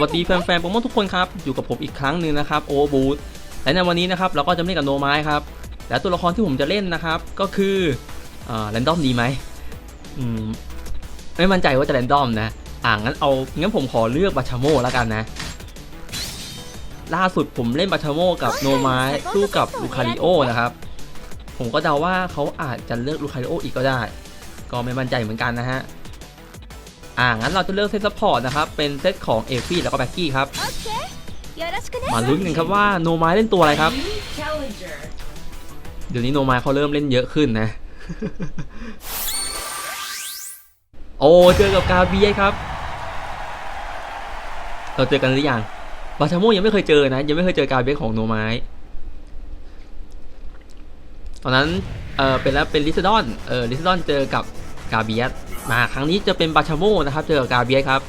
วัสดีแฟนๆโปเกมอนทุกคนครับ อยู่กับผมอีกครั้งหนึ่งนะครับโอบูธและในวันนี้นะครับเราก็จะเล่นกับโนไม้ครับ และตัวละครที่ผมจะเล่นนะครับ ก็คืออ่าแรนดอมดีไหมอืมไม่มั่นใจว่าจะแรนดอมนะ อ่างั้นเอางั้นผมขอเลือกบาชาโมแล้วกันนะ ล่าสุดผมเล่นบาชาโมกับโนไม้สู้กับลูคาริโอนะครับ ผมก็เดาว่าเขาอาจจะเลือกลูคาริโออีกก็ได้ ก็ไม่มั่นใจเหมือนกันนะฮะ อ่างั้นเราจะเลือกเซตซัพพอร์ตนะครับ เป็นเซตของเอฟฟี่แล้วก็แบ็กกี้ครับ มาลุ้นกันครับว่าโนมายเล่นตัวอะไรครับ เดี๋ยวนี้โนมายเขาเริ่มเล่นเยอะขึ้นนะ โอ้เจอกับกาเบียครับ เราเจอกันหรือยังบาชาโมยังไม่เคยเจอนะ ยังไม่เคยเจอกาเบีของโนมายตอนนั้น เออเป็นแล้วเป็นลิซดอน เออลิซดอนเจอกับ กาเบียสมาครั้งนี้จะเป็นบาชโมนะครับ เจอกับกาเบียสครับ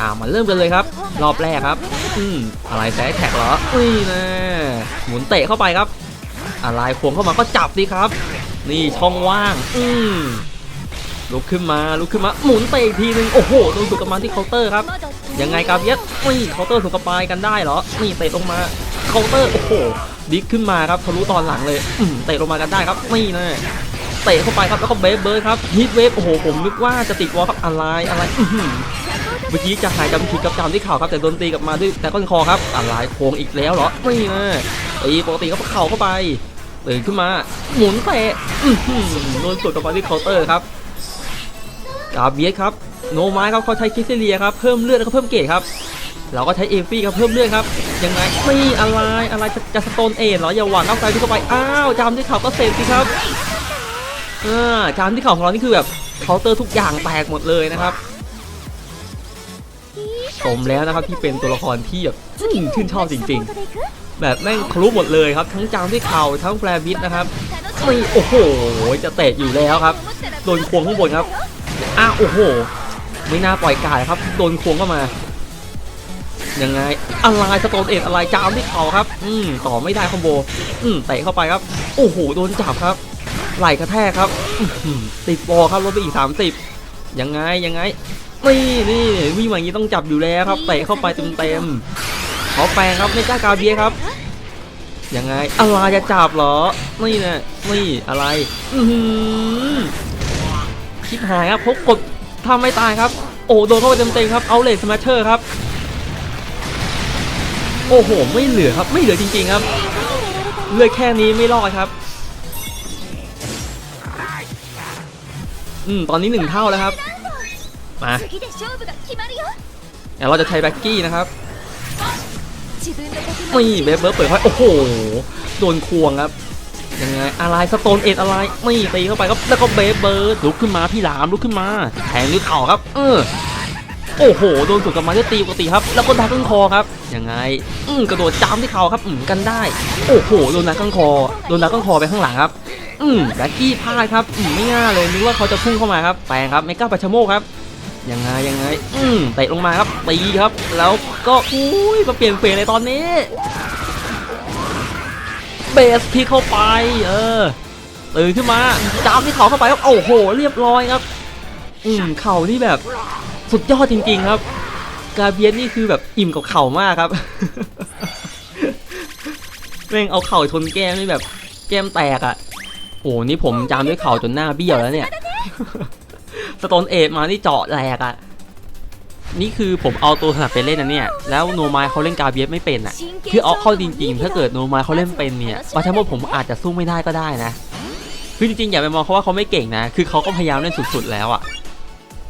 อ่ามาเริ่มกันเลยครับ รอบแรกครับ อืมอะไรแซแท็กเหรอนี่นะหมุนเตะเข้าไปครับ อะไรควงเข้ามาก็จับดีครับ นี่ช่องว่าง อืม ลุกขึ้นมาลุกขึ้นมาหมุนเตะอีกทีหนึงโอ้โหโดนสุกกับมันที่เคาน์เตอร์ครับยังไงกาเบียสนี่เคาน์เตอร์ถูกกระปายกันได้เหรอนี่เตะลงมาเคาน์เตอร์โอ้โหดิกขึ้นมาครับทะลุตอนหลังเลยเตะลงมากันได้ครับนี่นะเตะเข้าไปครับแล้วก็เบฟเบิร์ดครับฮิตเวฟโอ้โหผมนึกว่าจะติดวอลครับอะไรอะไรอื้อหือเมื่อกี้จะหายจำผิดกับจำที่เข่าครับแต่โดนตีกลับมาด้วยแต่ก้นคอครับอะไรโค้งอีกแล้วเหรอนี่นะตีปกติก็เข่าเข้าไปตื่นขึ้นมาหมุนเตะโดนกดกลับมาที่เคาน์เตอร์ครับ กาเบียสครับโนไม้ครับเขาใช้คิสเซเลียครับเพิ่มเลือดแล้วก็เพิ่มเกรดครับเราก็ใช้เอฟี่ครับเพิ่มเลือดครับยังไงไม่อะไรอะไรจะจะสโตนเอ็นเหรออย่าหวังเอาไกลที่เข้าไปอ้าวจามที่เขาก็เสร็จสิครับอ่าจามที่เขาของเรานี่คือแบบเคาน์เตอร์ทุกอย่างแตกหมดเลยนะครับสมแล้วนะครับที่เป็นตัวละครที่แบบชื่นชอบจริง ๆ แบบแม่งคลุหมดเลยครับทั้งจามที่เข่าทั้งแฟร์บิทนะครับไม่โอ้โหจะเตะอยู่แล้วครับโดนควงข้างบนครับ โอ้โห ไม่น่าปล่อยกายครับ โดนควงเข้ามา ยังไง อะไรสโตนเอ็ดอะไรจามที่เขาครับ อืมต่อไม่ได้คอมโบ อืมเตะเข้าไปครับ โอ้โห โดนจับครับ ไหลกระแทกครับติดบอครับลดไปอีก30ยังไง ยังไง นี่นี่วิ่งมาอย่างนี้ต้องจับอยู่แล้วครับ เตะเข้าไปเต็มๆขอแปลงครับไม่กล้ากาเบียครับยังไงอะไรจะจับเหรอ นี่นะนี่อะไร อื คลิกหายครับพกกดทำไม่ตายครับ โอ้โดนเข้าไปเต็มๆครับเอาเลสมาเชอร์ครับ โอ้โห ไม่เหลือครับไม่เหลือจริงๆครับเหลือแค่นี้ไม่รอดครับ อืมตอนนี้หนึ่งเท่าแล้วครับ มาเดี๋ยวเราจะใช้แบ็กกี้นะครับมีเบเบิร์เปิดไฟโอ้โห โดนควงครับ ยังไงอะไรสโตนเอ็ดอะไรไม่ตีเข้าไปครับแล้วก็เบฟเบิร์ดลุกขึ้นมาพี่หลามลุกขึ้นมาแทงด้วยเข่าครับ เออโอ้โหโดนสุดกลับมาด้วยตีปกติครับ แล้วก็ดักข้างคอครับยังไง อืมกระโดดจามที่เข่าครับอืมกันได้ โอ้โหโดนดักข้างคอโดนดักข้างคอไปข้างหลังครับ อืมแบ็กกี้พลาดครับอืมไม่ง่ายเลยนึกว่าเขาจะพุ่งเข้ามาครับแปลงครับเมก้าปัชโมกครับยังไงยังไง อืมเตะลงมาครับตีครับ แล้วก็อุ้ยมาเปลี่ยนเฟรในตอนนี้ เบสทีเข้าไป เออตื่นขึ้นมาจามที่เขาเข้าไปครับโอ้โห เรียบร้อยครับ อืมเข่านี่แบบสุดยอดจริง ๆ ครับ กาเบียนนี่คือแบบอิ่มกับเข่ามากครับแม่งเอาเข่าชนแก้มนี่แบบ แก้มแตกอะ่ะโอ้นี่ผมจามด้วยเข่าจนหน้าเบี้ยวแล้วเนี่ย สโตนเอทมานี่เจาะแหลกอะ่ะ นี่คือผมเอาตัวถนัดไปเล่นนะเนี่ย แล้วโนมายเขาเล่นกาเบียสไม่เป็นอะ คือเอาเข้าจริงๆ ถ้าเกิดโนมายเขาเล่นเป็นเนี่ยบาชโมผมอาจจะสู้ไม่ได้ก็ได้นะ คือจริงๆ อย่าไปมองเขาว่าเขาไม่เก่งนะ คือเขาก็พยายามเล่นสุดๆ แล้วอะ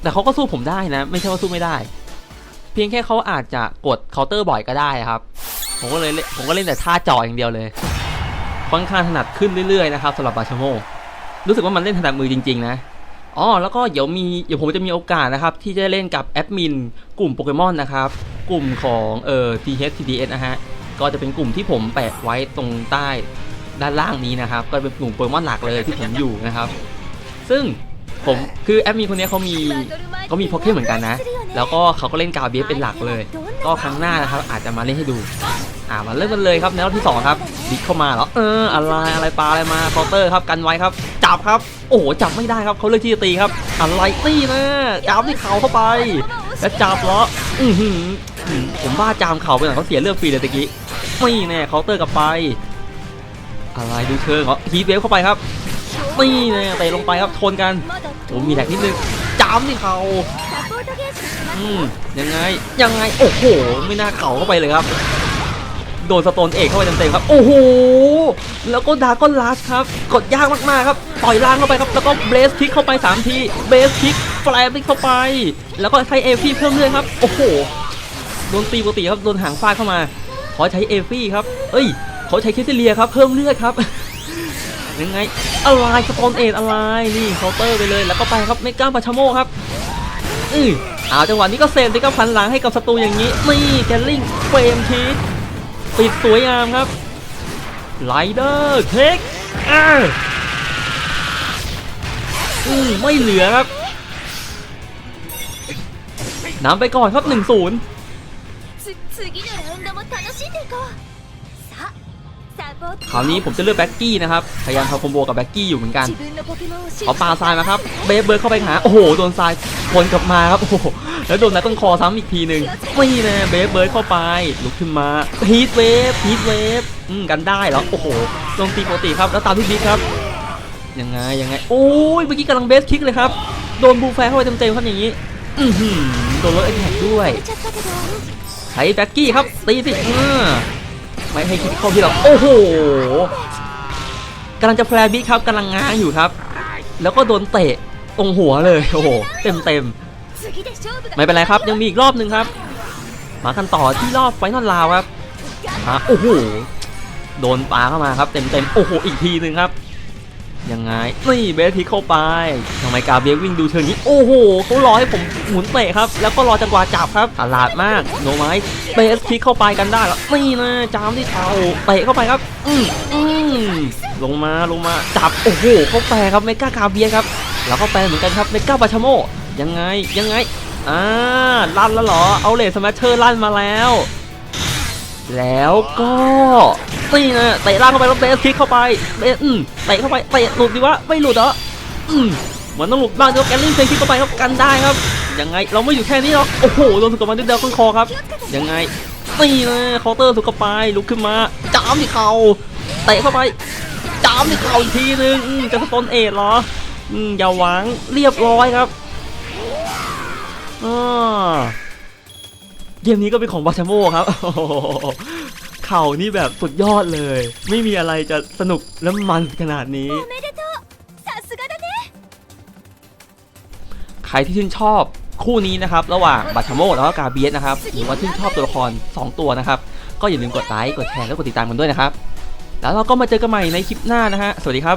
แต่เขาก็สู้ผมได้นะ ไม่ใช่ว่าสู้ไม่ได้ เพียงแค่เขาอาจจะกดเคาน์เตอร์บ่อยก็ได้ครับ ผมก็เลยผมก็เล่นแต่ท่าจ่ออย่างเดียวเลยค่อนข้างถนัดขึ้นเรื่อยๆ นะครับสำหรับบาชโมรู้สึกว่ามันเล่นถนัดมือจริง ๆ นะ อ๋อแล้วก็เดี๋ยวมีเดี๋ยวผมจะมีโอกาสนะครับ ที่จะเล่นกับแอดมินกลุ่มโปเกมอนนะครับ กลุ่มของเอ่อ THTDS นะฮะก็จะเป็นกลุ่มที่ผมแปะไว้ตรงใต้ด้านล่างนี้นะครับ ก็เป็นกลุ่มโปเกมอนหลักเลยที่ผมอยู่นะครับ ซึ่งผมคือแอดมินคนนี้เขามีก็มีพ็อกเก็ตเหมือนกันนะ แล้วก็เขาก็เล่นกาเบียสเป็นหลักเลย ก็ครั้งหน้านะครับอาจจะมาเล่นให้ดู อ่ามาเริ่มกันเลยครับในรอบที่2ครับบิ๊กเข้ามาแล้วเอออะไรอะไรปลาอะไรมาคอเตอร์ครับกันไว้ครับ จับครับ โอ้โหจับไม่ได้ครับเขาเลือกที่จะตีครับอะไรตีนะยาำที่เข่าเข้าไป แล้วจับเล้วอือหือผมบ้าจามเข่าไปหน่อยเขาเสียเลือกฟรีเลยตะกี้ไม่แน่คอเตอร์กลับไป อะไรดูเชิงเหรอฮีทเวฟเข้าไปครับไม่แน่ไปลงไปครับทนกันผมมีแท็กนิดนึงจามที่เขาอืมยังไงยังไงโอ้โห ไม่น่าเข่าเข้าไปเลยครับ โดนสโตนเอกเข้าไปเต็มๆครับ โอ้โห แล้วก็ดาก้อนลัสครับ กดยากมากๆครับ ต่อยล่างเข้าไปครับ แล้วก็เบสคิกเข้าไป 3 ที เบสคิกแฟลมเข้าไป แล้วก็ใช้เอฟี่เพิ่มเลือดครับ โอ้โห โดนตีปกติครับ โดนหางฟาดเข้ามา ขอใช้เอฟี่ครับ เอ้ยขาใช้เคสเซเลียครับ เพิ่มเลือดครับยังไงอะไรสโตนเอกอะไรนี่เคาน์เตอร์ไปเลยแล้วก็ไปครับไม่กล้าปาชโมครับอือเอาจังหวะนี้ก็เซมที่ก็พันหลังให้กับศัตรูอย่างนี้นี่แกลลิงเฟรมที ปิดสวยงามครับไลเดอร์เทคอ่าอืมไม่เหลือครับนำไปก่อนครับ1-0 คราวนี้ผมจะเลือกแบ็กกี้นะครับ พยายามทำคอมโบกับแบ็กกี้อยู่เหมือนกัน เอาปลาทรายมาครับ เบฟเบิร์เข้าไปหา โอ้โห โดนทรายวนกลับมาครับ โอ้โห แล้วโดนนัดต้นคอซ้ำอีกทีหนึ่งไม่นะเบฟเบิร์เข้าไป ลุกขึ้นมา ฮีทเวฟ ฮีทเวฟอืมกันได้แล้ว โอ้โหลงตีปกติครับ แล้วตามที่บิ๊กครับ ยังไง ยังไง โอ้ย เมื่อกี้กำลังเบสคิกเลยครับ โดนบูแฟเข้าไปเต็มๆครับอย่างนี้โดนรถไอ้แท็กด้วย ใช้แบ็กกี้ครับ ตีสิอ ไม่ให้คิดเข้าที่เราโอ้โหกำลังจะแพรบิครับกำลังง้างอยู่ครับ แล้วก็โดนเตะตรงหัวเลยโอ้โหเต็มเต็มไม่เป็นไรครับยังมีอีกรอบหนึ่งครับ มากันต่อที่รอบไฟนอลลาวครับมาโอ้โหโดนปาเข้ามาครับเต็มเต็มโอ้โหอีกทีหนึ่งครับ ยังไงนี่เบสพิกเข้าไปทำไมกาเบรวิ่งดูเชิงนี้โอ้โหเขารอให้ผมหมุนเตะครับ แล้วก็รอจังหวะจับครับตลาดมากโนไมส์เบสพิกเข้าไปกันได้แล้วนี่นะจามที่เท้าเตะเข้าไปครับ อืมอืมลงมาลงมาจับโอ้โหเขาแปรครับเมกากาเบียครับ แล้วก็แปลเหมือนกันครับเมกาบาชโมยังไงยังไงอ่าลั่นแล้วเหรอเอาเลสสมัชเชอร์ลั่นมาแล้ว แล้วก็นี่นะเตะล่างเข้าไปแล้วเบสคิกเข้าไปเบสอืมเตะเข้าไปเตะหลุดดีวะไม่หลุดเหรออืมเหมือนต้องหลุดบ้างเดี๋ยวแกลลิงเฟคิกเข้าไปครับกันได้ครับยังไงเราไม่อยู่แค่นี้หรอกโอ้โหโดนสุกมาด้วยเดลคอนคอครับยังไงนี่นะเคาน์เตอร์สุกเข้าไปลุกขึ้นมาจามที่เข่าเตะเข้าไปจามที่เข่าอีกทีนึงจะสปอนเอทเหรออืมอย่าหวังเรียบร้อยครับอ่า เกมนี้ก็เป็นของบาชโมครับเข่านี่แบบสุดยอดเลย ไม่มีอะไรจะสนุกและมันขนาดนี้ ใครที่ชื่นชอบคู่นี้นะครับ ระหว่างบาชโมแล้วก็กาเบียสนะครับหรือว่าชื่นชอบตัวละคร 2 ตัวนะครับ ก็อย่าลืมกดไลค์กดแชร์และกดติดตามกันด้วยนะครับ แล้วเราก็มาเจอกันใหม่ในคลิปหน้านะฮะสวัสดีครับ